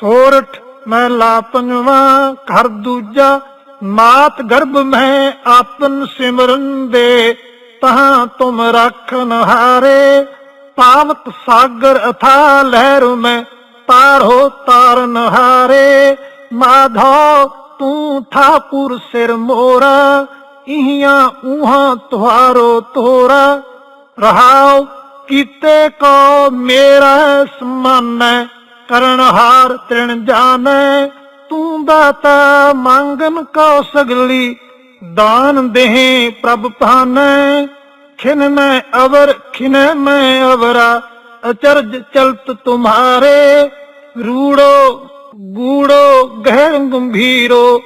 ਸੋਰਠ ਮਹਿਲਾ ਪੰਜਵਾ ਘਰ ਦੂਜਾ ਮਾਤ ਗਰਭ ਮੈਂ ਆਪਨ ਸਿਮਰਨ ਦੇ। ਤਹਾਂ ਤੁਮ ਰੱਖਨ ਹਾਰੇ ਪਾਵਕ ਸਾਗਰ ਅਥਾ ਲਹਿਰ ਮੈਂ ਤਾਰੋ ਤਾਰਨ ਹਾਰੇ ਮਾਧੋ ਤੂੰ ਠਾਕੁਰ ਸਿਰ ਮੋਰਾ ਇਹਾਂ ਉਹਾਂ ਤੁਹਾਰੋ ਤੋਰਾ। ਰਹਾਓ ਕੀਤੇ ਕੋ ਮੇਰਾ ਸਮਾਨੈ ਕਰਨ ਹਾਰ ਤ੍ਰਿਣ ਜਾਣੈ, ਤੂੰ ਦਾਤਾ ਮੰਗਨ ਕੋ ਸਗਲੀ, ਦਾਨ ਦੇਹ ਪ੍ਰਭ ਭਾਨੈ। ਖਿਨ ਮੈਂ ਅਵਰ, ਖਿਨ ਮੈਂ ਅਵਰਾ, ਅਚਰਜ ਚਲਤ ਤੁਮਾਰੇ। ਰੂੜੋ, ਗੂੜੋ ਗਹਿਰ ਗੰਭੀਰੋ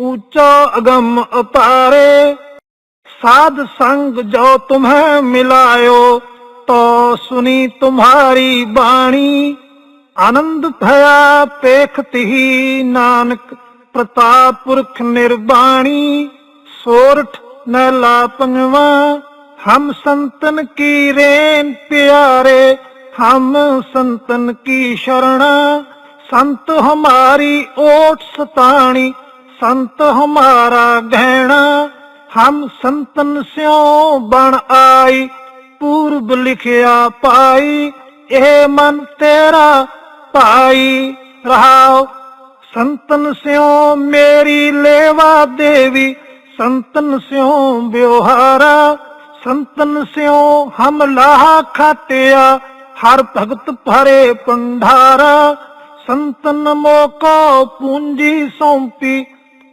ਉੱਚਾ ਅਗੰਮ ਅਪਾਰੇ। ਸਾਧ ਸੰਗ ਜੋ ਤੁਮਹੈ ਮਿਲਾਇਓ, ਤੋ ਸੁਨੀ ਤੁਮਾਰੀ ਬਾਣੀ। ਆਨੰਦ ਭਇਆ ਪੇਖਤਹੀ ਨਾਨਕ, ਪ੍ਰਤਾਪ ਪੁਰਖ ਨਿਰਬਾਣੀ, ਸੋਰਠ ਨ ਲਾਪੰਗਵਾ ਹਮ ਸੰਤਨ ਕੀ ਰੇਨ ਪਿਆਰੇ, ਹਮ ਸੰਤਨ ਕੀ ਸ਼ਰਣਾ, ਸੰਤ ਹਮਾਰੀ ਓਟ ਸਤਾਣੀ, ਸੰਤ ਹਮਾਰਾ ਗਹਿਣਾ, ਹਮ ਸੰਤਨ ਸਿਓ ਬਣ ਆਈ, ਪੂਰਬ ਲਿਖਿਆ ਪਾਈ, ਇਹ ਮਨ ਤੇਰਾ ਭਾਈ ਰਹਾਓ, ਸੰਤਨ ਸਿਓ ਮੇਰੀ ਲੇਵਾ ਦੇਵੀ, ਸੰਤਨ ਸਿਓ ਬਿਵਹਾਰਾ ਸੰਤਨ ਸਿਓ ਹਮਲਾ ਖਾਤਿਆ ਹਰ ਭਗਤ ਭਰੇ ਪੰਢਾਰਾ ਸੰਤਨ ਮੋਕੋ ਪੂੰਜੀ ਸੌਂਪੀ,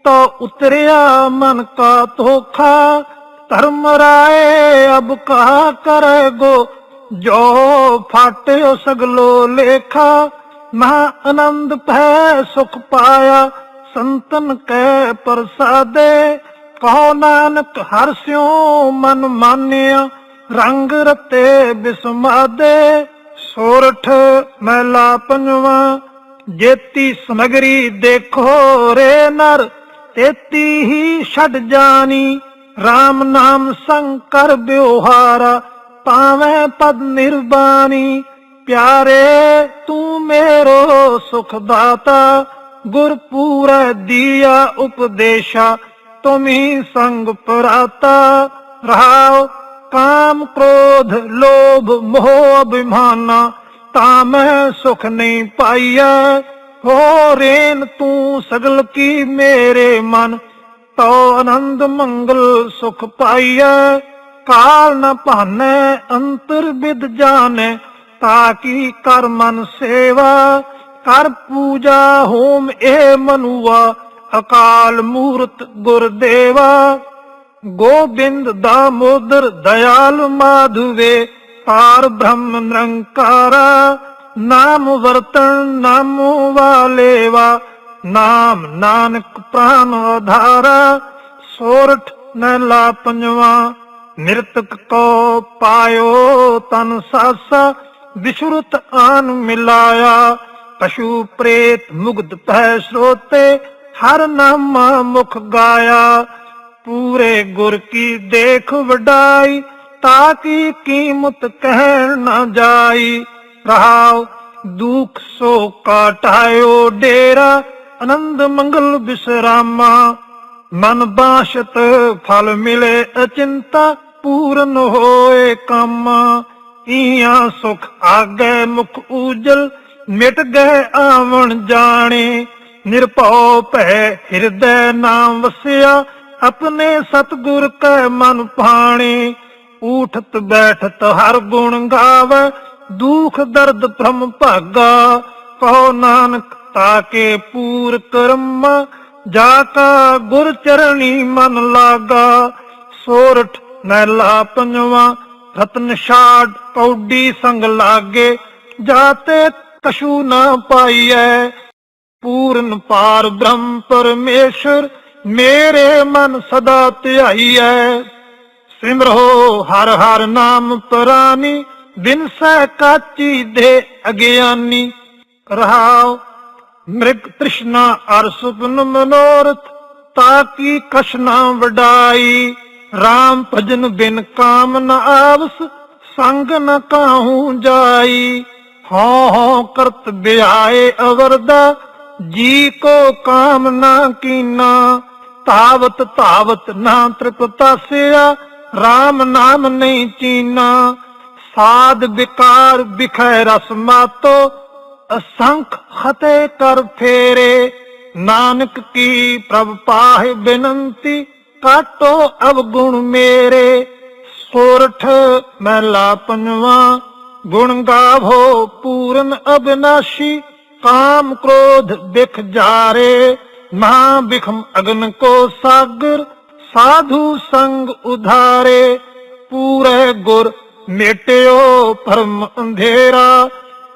ਤੋ ਉਤਰਿਆ ਮਨ ਕਾ ਧੋਖਾ, ਧਰਮ ਰਾਏ ਅਬ ਕਾ ਕਰਗੋ ਜੋ ਫਾਟਿਓ ਸਗਲੋ ਲੇਖਾ ਮਹਾ ਆਨੰਦ ਭੈ ਸੁਖ ਪਾਇਆ, ਸੰਤਨ ਕੈ ਪ੍ਰਸਾਦੇ। ਕਹੋ ਨਾਨਕ ਹਰ ਸਿਉ ਮਨ ਮਾਨਿਆ, ਰੰਗ ਰਤੇ ਬਿਸਮਾਦੇ। ਸੋਰਠ ਮਹਿਲਾ ਪੰਜਵਾ, ਜੇਤੀ ਸਮਗਰੀ ਦੇਖੋ ਰੇ ਨਰ। ਤੇਤੀ ਹੀ ਛੱਡ ਜਾਣੀ RAM ਨਾਮ ਸ਼ੰਕਰ ਬਿਉਹਾਰਾ, ਪਾਵੇਂ ਪਦ ਨਿਰਬਾਣੀ। ਪਿਆਰੇ, ਤੂੰ ਮੇਰੋ ਸੁਖ ਦਾਤਾ ਗੁਰ ਪੂਰਾ ਦੀਆ ਉਪਦੇਸ਼ਾ, ਤੁਮੀ ਸੰਗ ਪਰਾਤਾ। ਰਹਾਉ ਕਾਮ ਕ੍ਰੋਧ, ਲੋਭ, ਮੋਹ, ਅਭਿਮਾਨਾ, ਤਾਂ ਮੈਂ ਸੁਖ ਨਹੀਂ ਪਾਈਆ। ਹੋ ਰੇਨ, ਤੂੰ ਸਗਲ ਕੀ ਮੇਰੇ ਮਨ ਤੋ ਆਨੰਦ ਮੰਗਲ ਸੁਖ ਪਾਈਆ ਕਾਲ ਨ ਭਾਨੈ, ਅੰਤਰ ਵਿਦ ਜਾਣੈ ਤਾਕੀ ਕਰ ਮਨ ਸੇਵਾ, ਕਰ ਪੂਜਾ ਹੋਮ ਇਹ ਮਨੁਆ, ਅਕਾਲ ਮੂਰਤ ਗੁਰਦੇਵਾ ਗੋਬਿੰਦ ਦਾਮੋਦਰ ਦਇਆਲ ਮਾਧਵੇ, ਪਾਰ ਬ੍ਰਹਮ ਨਿਰੰਕਾਰਾ, ਨਾਮ ਵਰਤਣ ਨਾਮੋ ਵਾਲੇਵਾ। ਨਾਮ ਨਾਨਕ ਪ੍ਰਾਨ ਆਧਾਰਾ, ਸੋਰਠ ਨੈਲਾ ਪੰਜਵਾ, ਨਿਰਤਕ ਕੋ ਪਾਇਓ ਤਨ ਸਾਸਾ। ਵਿਸ਼ਰੁਤ ਆਨ ਮਿਲਾਇਆ। ਪਸ਼ੂ ਪ੍ਰੇਤ ਮੁਗਧ ਪੈ ਸਰੋਤੇ, ਹਰ ਨਾਮ ਮੁਖ ਗਾਇਆ। ਪੂਰੇ ਗੁਰ ਕੀ ਦੇਖ ਵਡਾਈ ਤਾਕੀ ਕੀਮਤ ਕਹਿਣ ਨਾ ਜਾਈ। ਰਹਾਉ ਦੁਖ ਸੋ ਕਾਟਾਇਓ ਡੇਰਾ, ਆਨੰਦ ਮੰਗਲ ਬਿਸਰਾਮਾ। ਮਨ ਬਾਸ਼ਤ ਫਲ ਮਿਲੇ ਅਚਿੰਤਾ, ਪੂਰਨ ਹੋਏ ਕਾਮਾ। ਈਆਂ ਸੁਖ ਆਗੇ ਮੁਖ ਉਜਲ ਮਿਟ ਗਏ ਆਵਣ ਜਾਣੇ। ਨਿਰਭਉ ਭੈ ਹਿਰਦੈ ਨਾਮ ਵਸਿਆ, ਆਪਣੇ ਸਤਗੁਰ ਕੈ ਮਨ ਪਾਣੇ ਉਠਤ ਬੈਠਤ ਹਰ ਗੁਣ ਗਾਵੇ, ਦੁਖ ਦਰਦ ਭ੍ਰਮ ਭਾਗਾ। ਕਹੋ ਨਾਨਕ ਤਾਕੇ ਪੂਰ ਕਰਮ, ਜਾ ਕਾ ਗੁਰ ਚਰਣੀ ਮਨ ਲਾਗਾ। ਸੋਰਠ ਨੈਲਾ ਪੰਜਵਾ ਰਤਨ ਛਾੜ ਸੰਗ ਲਾਗੇ, ਜਾਤੇ ਕਛੂ ਨਾ ਪਾਈਐ। ਪੂਰਨ ਪਾਰ ਬ੍ਰਹਮ ਪਰਮੇਸ਼ਰ, ਮੇਰੇ ਮਨ ਸਦਾ ਧਿਆਈਐ। ਸਿਮਰੋ ਹਰ ਹਰ ਨਾਮ ਪ੍ਰਾਨੀ, ਬਿਨ ਕਾਚੀ ਦੇ ਅਗਿਆਨੀ। ਰਹਾਉ ਮ੍ਰਿਗ ਤ੍ਰਿਸ਼ਨਾ ਅਰ ਸੁਪਨ ਮਨੋਰਥ ਤਾਕੀ ਕਸ਼ਨਾ ਵਡਾਈ। RAM ਭਜਨ ਬਿਨ ਕਾਮ ਨ ਆਵਸ, ਸੰਗ ਨ ਕਾਹੂ ਜਾਈ। ਹਉ ਹਉ ਕਰਤ ਬਿਆਏ ਅਵਰਦਾ, ਜੀ ਕੋ ਕਾਮ ਨਾ ਕੀਨਾ। ਤਾਵਤ ਤਾਵਤ ਨਾ ਤ੍ਰਿਪਤਾਸਿਆ RAM ਨਾਮ ਨਹੀਂ ਚੀਨਾ। ਸਾਧ ਵਿਕਾਰ ਬਿਖੈ ਰਸ ਮਾਤੋ, ਅਸੰਖ ਖਤੇ ਕਰ ਫੇਰੇ। ਨਾਨਕ ਕੀ ਪ੍ਰਭ ਪਾਹਿ ਬਿਨੰਤੀ ਕਾਟੋ ਅਵਗੁਣ ਮੇਰੇ, ਸੋਰਠ ਮਹਿਲਾ ਪੰਜਵਾ। ਗੁਣ ਗਾਵੋ ਪੂਰਨ ਅਬਿਨਾਸ਼ੀ, ਕਾਮ ਕ੍ਰੋਧ ਬਿਖ ਜਾਰੇ। ਮਹਾ ਬਿਖਮ ਅਗਨ ਕੋ ਸਾਗਰ, ਸਾਧੂ ਸੰਗ ਉਧਾਰੇ। ਪੂਰੇ ਗੁਰ ਮੇਟਿਓ ਪਰਮ ਅੰਧੇਰਾ,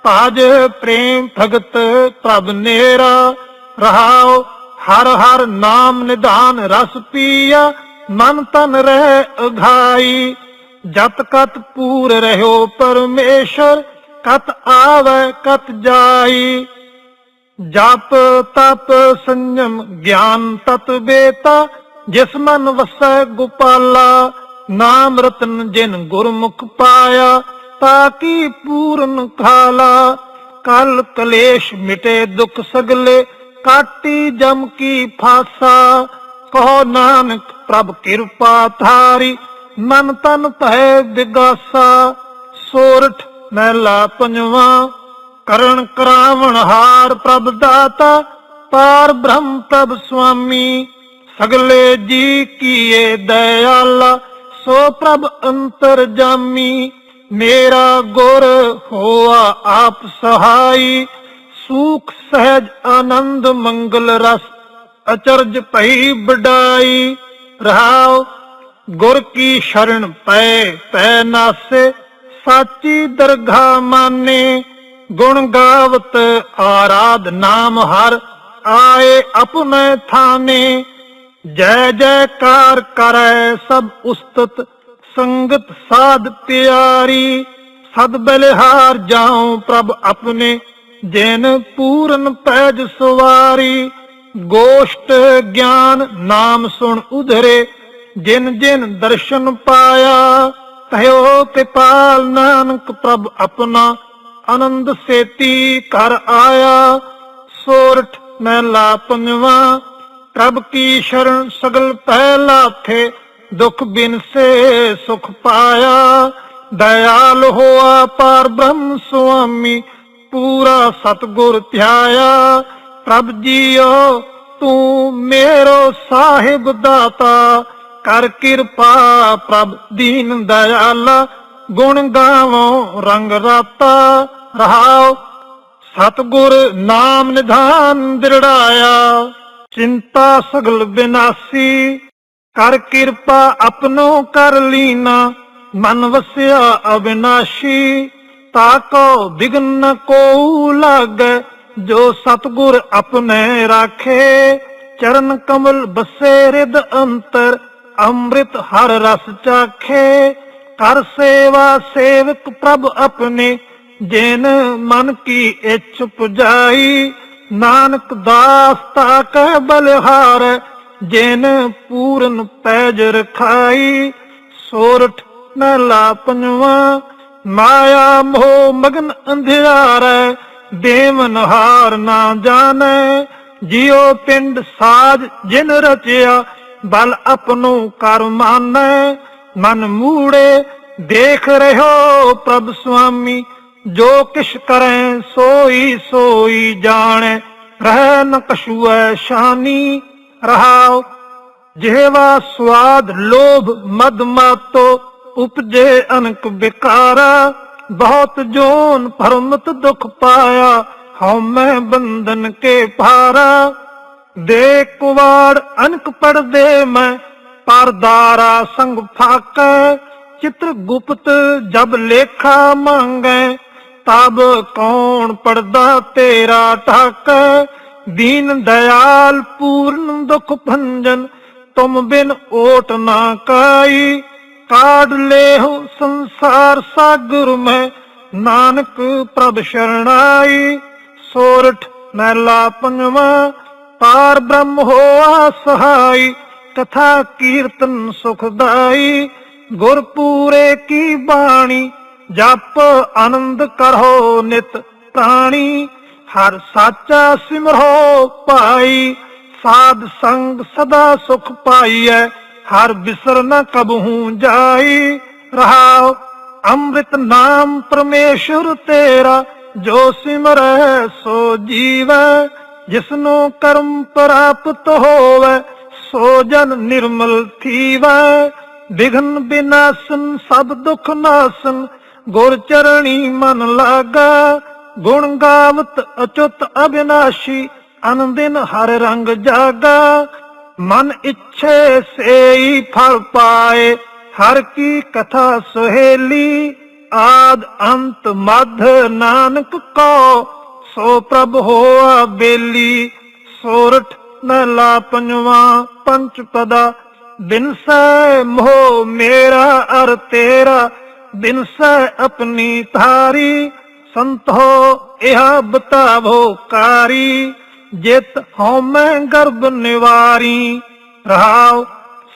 ਭਜ ਪ੍ਰੇਮ ਭਗਤ ਪ੍ਰਭ ਨੇਰਾ। ਰਹਾਉ ਹਰ ਹਰ ਨਾਮ ਨਿਧਾਨ ਰਸ ਪੀਆ, ਮਨ ਤਨ ਰਹਿ ਅਘਾਈ। ਜਤ ਕਤ ਪੂਰ ਰਹਿਓ ਪਰਮੇਸ਼ਰ, ਕਤ ਆਵੇ, ਕਤ ਜਾਈ। ਜਪ ਤਪ ਸੰਜਮ ਗਿਆਨ ਤਤ ਬੇਤਾ, ਜਿਸ ਮਨ ਵਸੈ ਗੋਪਾਲਾ, ਨਾਮ ਰਤਨ ਜਿਨ ਗੁਰਮੁਖ ਪਾਇਆ ਤਾ ਕੀ ਪੂਰਨ ਖਾਲਾ। ਕਲ ਕਲੇਸ਼ ਮਿਟੇ ਦੁਖ ਸਗਲੇ ਕਾਟੀ ਜਮ ਕੀ ਫਾਸਾ, ਕਹੋ ਨਾਨਕ ਪ੍ਰਭ ਕਿਰਪਾ ਧਾਰੀ, ਮਨ ਤਨ ਭੈ ਵਿਗਾਸਾ ਸੋਰਠ ਮਹਿਲਾ ਪੰਜਵਾ, ਕਰਨ ਕਰਾਵਣ ਹਾਰ ਪ੍ਰਭ ਦਾਤਾ, ਪਾਰ ਬ੍ਰਹਮ ਪ੍ਰਭ ਸੁਆਮੀ, ਸਗਲੇ ਜੀ ਕੀਏ ਦਇਆਲਾ, ਸੋ ਪ੍ਰਭ ਅੰਤਰ ਜਾਮੀ, ਮੇਰਾ ਗੁਰ ਹੋਆ ਆਪ ਸਹਾਈ ਸੂਖ ਸਹਿਜ ਆਨੰਦ ਮੰਗਲ ਰਸ ਅਚਰਜ ਭਈ ਬਡਾਈ ਰਹਾਉ ਗੁਰ ਕੀ ਸ਼ਰਨ ਪੈ ਪੈ ਨਾਸੇ, ਸਾਚੀ ਦਰਗਾ ਮਾਨੇ। ਗੁਣ ਗਾਵਤ ਆਰਾਧ ਨਾਮ ਹਰ ਆਏ ਆਪਣੇ ਥਾਨੇ। ਜੈ ਜੈਕਾਰ ਕਰੈ ਸਭ ਉਸਤਤ, ਸੰਗਤ ਸਾਧ ਪਿਆਰੀ। ਸਦ ਬਲਿਹਾਰ ਜਾਉ ਪ੍ਰਭ ਆਪਣੇ। ਜਿਨ ਪੂਰਨ ਪੈਜ ਸਵਾਰੀ, ਗੋਸ਼ਟ ਗਿਆਨ ਨਾਮ ਸੁਣ ਉਧਰੇ, ਜਿਨ ਜਿਨ ਦਰਸ਼ਨ ਪਾਇਆ, ਕਹਿਓ ਕਿਪਾਲ ਨਾਨਕ ਪ੍ਰਭ ਆਪਣਾ, ਆਨੰਦ ਸੇਤੀ ਕਰ ਆਇਆ, ਸੋਰਠ ਮਹਿਲਾ ਪੰਜਵਾ, ਪ੍ਰਭ ਕੀ ਸ਼ਰਨ ਸਗਲ ਪਹਿਲਾ ਥੇ ਦੁਖ ਬਿਨ ਸੇ ਸੁਖ ਪਾਇਆ, ਦਇਆਲ ਹੋਆ ਪਾਰ ਬ੍ਰਹਮ ਸੁਆਮੀ ਪੂਰਾ ਸਤਗੁਰ ਧਿਆਇਆ, ਪ੍ਰਭ ਜੀਓ, ਤੂੰ ਮੇਰੋ ਸਾਹਿਬ ਦਾਤਾ। ਕਰ ਕਿਰਪਾ ਪ੍ਰਭ ਦੀਨ ਦਇਆਲਾ, ਗੁਣ ਗਾਵੋ ਰੰਗ ਰਾਤਾ। ਰਹਾਓ, ਸਤਗੁਰ ਨਾਮ ਨਿਧਾਨ ਦਿਰੜਾਇਆ। ਚਿੰਤਾ ਸਗਲ ਬਿਨਾਸੀ, ਕਰ ਕਿਰਪਾ ਆਪਣੋ ਕਰ ਲੀਨਾ। ਮਨ ਵਸਿਆ ਅਬਿਨਾਸ਼ੀ। ਤਾਕੋ ਬਿਗਨ ਕੋ ਲਾਗੈ, ਜੋ ਸਤਗੁਰ ਆਪਣੇ ਰਾਖੇ। ਚਰਨ ਕਮਲ ਬਸੇ ਰਿਦ ਅੰਤਰ, ਅੰਮ੍ਰਿਤ ਹਰ ਰਸ ਚਾਖੇ। ਕਰ ਸੇਵਾ ਸੇਵਕ ਪ੍ਰਭ ਆਪਣੇ, ਜਿਨ ਮਨ ਕੀ ਇੱਛ ਪੁਜਾਈ। ਨਾਨਕ ਦਾਸ ਤਾਕੈ ਬਲਿਹਾਰ ਜਿਨ ਪੂਰਨ ਪੈਜ ਰਖਾਈ। ਸੋਰਠ ਮਹਿਲਾ ਪੰਜਵਾ ਮਾਇਆ ਮੋਹ ਮਗਨ ਅੰਧਿਆਰੈ ਦੇਵਨ ਹਾਰ ਨਾ ਜਾਣੈ। ਜਿਉ ਪਿੰਡ ਸਾਜ ਜਿਨ ਰਚਿਆ, ਬਲ ਆਪਣੋ ਕਰ ਮਾਨੈ। ਮਨ ਮੂੜੇ ਦੇਖ ਰਹਿਓ ਪ੍ਰਭ ਸੁਆਮੀ, ਜੋ ਕਿਛ ਕਰੈ ਸੋਈ ਸੋਈ ਜਾਣੈ। ਰਹਿ ਨ ਕਛੁਐ ਸ਼ਾਨੀ ਰਹਾਉ ਜਿਹਵਾ ਸਵਾਦ ਲੋਭ ਮਦ ਮਾਤੋ ਉਪਜੇ ਅਨਕ ਬਿਕਾਰਾ, ਬਹੁਤ ਜੋਨ ਭਰਮਤ ਦੁਖ ਪਾਇਆ, ਹਉ ਮੈਂ ਬੰਧਨ ਕੇ ਭਾਰਾ। ਦੇ ਕੁਵਾੜ ਅਨਕ ਪੜਦੇ ਮੈਂ ਪਰਦਾਰਾ ਸੰਗ ਫਾਕੈ, ਚਿਤ੍ਰ ਗੁਪਤ ਜਬ ਲੇਖਾ ਮੰਗੈ। ਤਬ ਕੌਣ ਪੜਦਾ ਤੇਰਾ ਠਾਕ ਦੀਨ ਦਇਆਲ ਪੂਰਨ ਦੁਖ ਭੰਜਨ, ਤੁਮ ਬਿਨ ਓਟ ਨਾ ਕਾਈ। ਕਾਢ ਲੇਹੁ ਸੰਸਾਰ ਸਾਗਰ ਮੈਂ, ਨਾਨਕ ਪ੍ਰਭ ਸ਼ਰਣਾਈ। ਸੋਰਠ ਮਹਿਲਾ ਪੰਜਵਾ, ਪਾਰ ਬ੍ਰਹਮ ਹੋਆ ਸਹਾਈ ਕਥਾ ਕੀਰਤਨ ਸੁਖਦਾਈ ਗੁਰ ਪੂਰੇ ਕੀ ਬਾਣੀ, ਜਪ ਆਨੰਦ ਕਰੋ ਨਿਤ ਪ੍ਰਾਣੀ। ਹਰ ਸਾਚਾ ਸਿਮਰੋ ਭਾਈ ਸਾਧ ਸੰਗ ਸਦਾ ਸੁਖ ਪਾਈਐ। ਹਰ ਬਿਸਰ ਨ ਕਬਹੂ ਜਾਈ ਰਹਾਉ ਅੰਮ੍ਰਿਤ ਨਾਮ ਪਰਮੇਸ਼ਰ ਤੇਰਾ, ਜੋ ਸਿਮਰੈ ਸੋ ਜੀਵੈ, ਜਿਸਨੂੰ ਕਰਮ ਪ੍ਰਾਪਤ ਹੋਵੇ, ਸੋ ਜਨ ਨਿਰਮਲ ਥੀਵੈ। ਵਿਘਨ ਬਿਨਾਸਨ, ਸਭ ਦੁਖ ਨਾਸਨ, ਗੁਰ ਚਰਣੀ ਮਨ ਲਾਗਾ, ਗੁਣ ਗਾਵਤ ਅਚੁਤ ਅਬਿਨਾਸ਼ੀ ਅਨੰਦਿਨ ਹਰ ਰੰਗ ਜਾਗਾ। ਮਨ ਇੱਛੇ ਸੇਈ ਫਲ ਪਾਏ, ਹਰ ਕੀ ਕਥਾ ਸੁਹੇਲੀ, ਆਦ ਅੰਤ ਮਧ ਨਾਨਕ ਕੋ, ਸੋ ਪ੍ਰਭ ਹੋਆ ਬੇਲੀ, ਸੋਰਠ ਮਹਲਾ ਪੰਜਵਾ ਪੰਚ ਪਦਾ ਬਿਨਸੈ ਮੋਹ ਮੇਰਾ ਅਰ ਤੇਰਾ ਬਿਨਸੈ ਆਪਣੀ ਧਾਰੀ, ਸੰਤੋ ਇਹ ਬਤਾਵੋ ਕਾਰੀ। ਜਿਤ ਹਉਮੈ ਗਰਬ ਨਿਵਾਰੀ, ਰਹਾਉ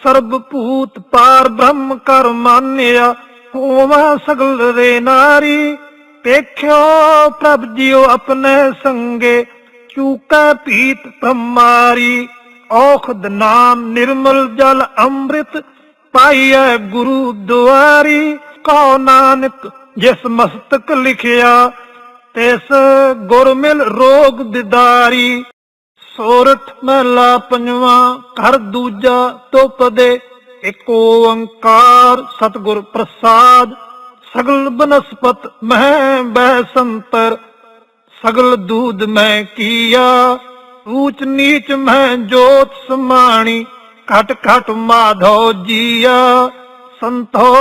ਸਰਬ ਭੂਤ ਪਾਰ ਬ੍ਰਹਮ ਕਰ ਮਾਨਿਆ, ਹੋਵਾ ਸਗਲ ਰੇ ਨਾਰੀ। ਦੇਖਿਓ ਪ੍ਰਭ ਜੀਓ ਆਪਣੇ ਸੰਗੇ, ਚੂਕਾ ਪੀਤ ਬ੍ਰਹਮਾਰੀ ਔਖਦ ਨਾਮ ਨਿਰਮਲ ਜਲ ਅੰਮ੍ਰਿਤ ਪਾਈਐ ਗੁਰੂ ਦੁਆਰੀ। ਕਉ ਨਾਨਕ ਜਿਸ ਮਸਤਕ ਲਿਖਿਆ ਤਿਸ ਗੁਰ ਰੋਗ ਦਿਦਾਰੀ, ਸੋਰਠ ਮਹਲਾ ਪੰਜਵਾ, ਘਰ ਦੂਜਾ ਤੁਪਦੇ ਇੱਕ ਓੰਕਾਰ ਸਤਿਗੁਰ ਪ੍ਰਸਾਦ, ਸਗਲ ਬਨਸਪਤ ਮਹਿ ਬੈ ਸੰਤਰ ਸਗਲ ਦੂਦ ਮੈਂ ਕੀਆ, ਊਚ ਨੀਚ ਮੈਂ ਜੋਤ ਸਮਾਣੀ, ਘਟ ਘਟ ਮਾਧੋ ਜੀਆ, ਸੰਤੋ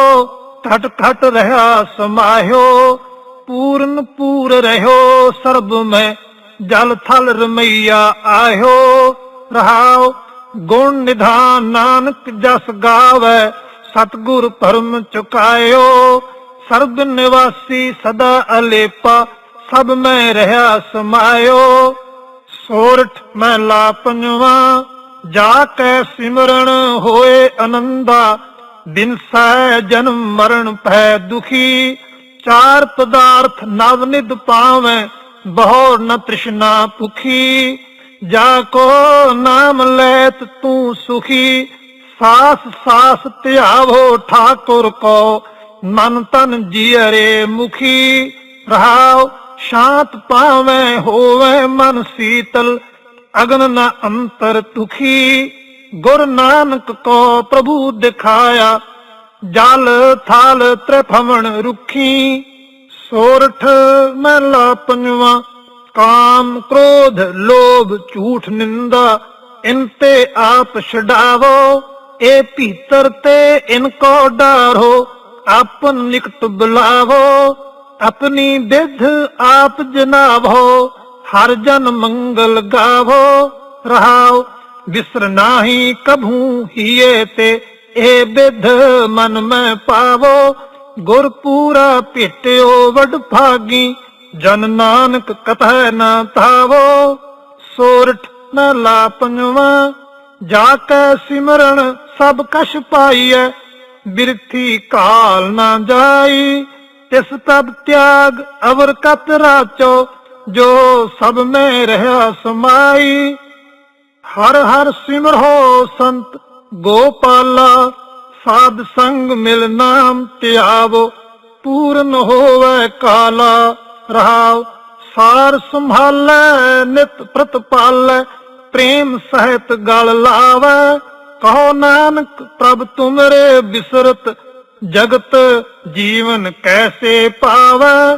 ਘਟ ਘਟ ਰਹਾ ਸਮਾਹਿਓ ਪੂਰਨ ਪੂਰ ਰਹਿਓ ਸਰਬ ਮੈਂ, ਜਲ ਥਲ ਰਮਈਆ ਆਇਓ ਰਹਾਉ ਗੁਣ ਨਿਧਾਨ ਨਾਨਕ ਜਸ ਗਾਵੇ, ਸਤਗੁਰ ਪਰਮ ਚੁਕਾਇਓ, ਸਰਬ ਨਿਵਾਸੀ ਸਦਾ ਅਲੇਪਾ, ਸਭ ਮੈਂ ਰਹਾ ਸਮਾਇਓ, ਸੋਰਠ ਮਹਲਾ ਪੰਜਵਾ, ਜਾ ਕੈ ਸਿਮਰਨ ਹੋਏ ਅਨੰਦਾ, ਬਿਨ ਸੈ ਜਨਮ ਮਰਨ ਭੈ ਦੁਖੀ ਚਾਰ ਪਦਾਰਥ ਨਵ ਨਿਦ ਪਾਵੈ ਬਹੁ ਨ ਤ੍ਰਿਸ਼ਨਾ ਭੁਖੀ। ਜਾ ਕੋ ਨਾਮ ਲੈਤ ਤੂੰ ਸੁਖੀ, ਸਾਸ ਸਾਸ ਧਿਆਵੋ ਠਾਕੁਰ ਕੋ, ਮਨ ਤਨ ਜੀਅਰੇ ਮੁਖੀ। ਰਹਾਉ ਸ਼ਾਂਤ ਪਾਵੈ, ਹੋਵੇ ਮਨ ਸੀਤਲ, ਅਗਨ ਨ ਅੰਤਰ ਤੁਖੀ ਗੁਰ ਨਾਨਕ ਕੋ ਪ੍ਰਭੂ ਦਿਖਾਇਆ ਜਲ ਥਲ ਤ੍ਰਿਭਵਨ ਰੁਖੀ, ਸੋਰਠ ਮਹਲਾ ਪੰਜਵਾ, ਕਾਮ ਕ੍ਰੋਧ ਲੋਭ ਝੂਠ ਨਿੰਦਾ, ਇਨ ਆਪ ਛਡਾਵੋ ਇਹ ਭੀਤਰ ਤੇ ਇਨ ਕੋ ਡਾਰੋ, ਆਪਨ ਨਿਕਟ ਬੁਲਾਵੋ, ਆਪਣੀ ਵਿਧ ਆਪ ਜਨਾਵੋ, ਹਰ ਜਨ ਮੰਗਲ ਗਾਵੋ, ਰਹਾਓ ਵਿਸਰ ਨਾਹੀ ਕਭੂ ਹੀਏ ਤੇ ਇਹ ਵਿਧ ਮਨ ਮੈਂ ਪਾਵੋ ਗੁਰ ਪੂਰਾ ਭੇਟਿਓ ਵਡ ਭਾਗੀ, ਜਨ ਨਾਨਕ ਕਥੈ ਨਾ ਧਾਵੋ। ਸੋਰਠ ਨਾ ਲਾ ਪੰਜਵਾ, ਜਾ ਕੈ ਸਿਮਰਨ ਸਭ ਕਛ ਪਾਈਐ, ਬਿਰਥੀ ਕਾਲ ਨਾ ਜਾਈ। ਤਿਸ ਤਬ ਤਿਆਗ ਅਵਰ ਕਤ ਰਾਚੋ, ਜੋ ਸਭ ਮੈਂ ਰਹਾ ਸਮਾਈ। ਹਰ ਹਰ ਸਿਮਰੋ ਸੰਤ ਗੋਪਾਲਾ, ਸਾਧ ਸੰਗ ਮਿਲ ਨਾਮ ਧਿਆਵੋ, ਪੂਰਨ ਹੋਵੇ ਕਾਲਾ, ਰਹਾਉ, ਸਾਰ ਸੰਭਾਲੈ, ਨਿਤ ਪ੍ਰਤਪਾਲੈ, ਪ੍ਰੇਮ ਸਹਿਤ ਗਲ ਲਾਵੈ, ਕਹੋ ਨਾਨਕ ਪ੍ਰਭ ਤੁਮਰੇ ਬਿਸਰਤ, ਜਗਤ ਜੀਵਨ ਕੈਸੇ ਪਾਵੈ